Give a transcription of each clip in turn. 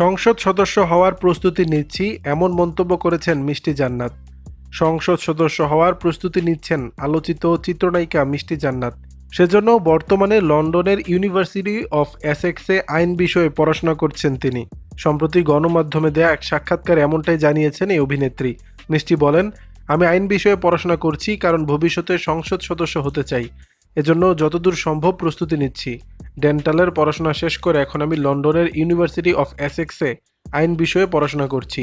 সংসদ সদস্য হওয়ার প্রস্তুতি নিচ্ছি, এমন মন্তব্য করেছেন মিষ্টি জান্নাত। সংসদ সদস্য হওয়ার প্রস্তুতি নিচ্ছেন আলোচিত চিত্রনায়িকা মিষ্টি জান্নাত। সেজন্য বর্তমানে লন্ডনের ইউনিভার্সিটি অফ এসেক্সে আইন বিষয়ে পড়াশোনা করছেন তিনি। সম্প্রতি গণমাধ্যমে দেয়া এক সাক্ষাৎকারে এমনটাই জানিয়েছেন এই অভিনেত্রী। মিষ্টি বলেন, আমি আইন বিষয়ে পড়াশোনা করছি কারণ ভবিষ্যতে সংসদ সদস্য হতে চাই। এজন্য যতদূর সম্ভব প্রস্তুতি নিচ্ছি। ডেন্টালের পড়াশোনা শেষ করে এখন আমি লন্ডনের ইউনিভার্সিটি অফ এসেক্সে আইন বিষয়ে পড়াশোনা করছি।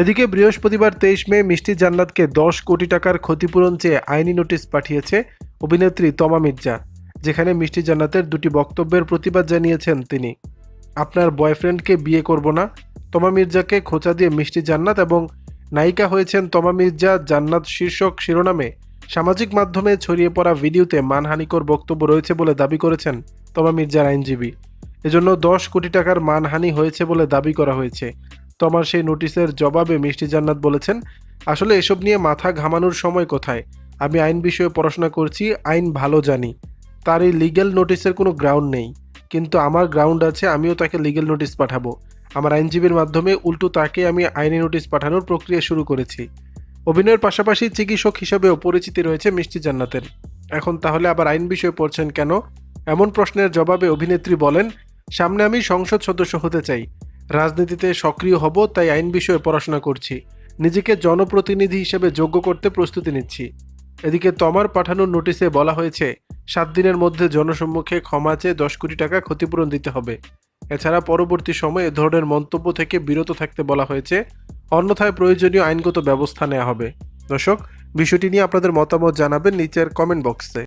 এদিকে বৃহস্পতিবার তেইশ মে মিষ্টি জান্নাতকে দশ কোটি টাকার ক্ষতিপূরণ চেয়ে আইনি নোটিশ পাঠিয়েছে অভিনেত্রী তমা মির্জা, যেখানে মিষ্টি জান্নাতের দুটি বক্তব্যের প্রতিবাদ জানিয়েছেন তিনি। আপনার বয়ফ্রেন্ডকে বিয়ে করব না, তমা মির্জাকে খোঁচা দিয়ে মিষ্টি জান্নাত এবং নায়িকা হয়েছেন তমা মির্জা জান্নাত শীর্ষক শিরোনামে সামাজিক মাধ্যমে ছড়িয়ে পড়া ভিডিওতে মানহানিকর বক্তব্য রয়েছে বলে দাবি করেছেন তমা মির্জার আইনজীবী। এজন্য দশ কোটি টাকার মানহানি হয়েছে বলে দাবি করা হয়েছে। তমার সেই নোটিশের জবাবে মিষ্টি জান্নাত বলেছেন, আসলে এসব নিয়ে মাথা ঘামানোর সময় কোথায়? আমি আইন বিষয়ে পড়াশোনা করছি, আইন ভালো জানি। তার এই লিগ্যাল নোটিশের কোনো গ্রাউন্ড নেই। কিন্তু আমার গ্রাউন্ড আছে, আমিও তাকে লিগ্যাল নোটিশ পাঠাবো। আমার আইনজীবীর মাধ্যমে উল্টো তাকে আমি আইনি নোটিশ পাঠানোর প্রক্রিয়া শুরু করেছি। অভিনয়ের পাশাপাশি চিকিৎসক হিসেবেও পরিচিতি রয়েছে মিষ্টি জান্নাতের। এখন তাহলে আবার আইন বিষয়ে পড়ছেন কেন? এমন প্রশ্নের জবাবে অভিনেত্রী বলেন, সামনে আমি সংসদ সদস্য হতে চাই। রাজনীতিতে সক্রিয় হব, তাই আইন বিষয়ে পড়াশোনা করছি। নিজেকে জনপ্রতিনিধি হিসেবে যোগ্য করতে প্রস্তুতি নিচ্ছি। এদিকে তমার পাঠানোর নোটিশে বলা হয়েছে, সাত দিনের মধ্যে জনসম্মুখে ক্ষমা চেয়ে দশ কোটি টাকা ক্ষতিপূরণ দিতে হবে। এছাড়া পরবর্তী সময়ে এ ধরনের মন্তব্য থেকে বিরত থাকতে বলা হয়েছে অন্যথায় প্রয়োজনীয় আইনগত ব্যবস্থা নেওয়া হবে। দর্শক, বিষয়টি নিয়ে আপনাদের মতামত জানাবেন নিচের কমেন্ট বক্সে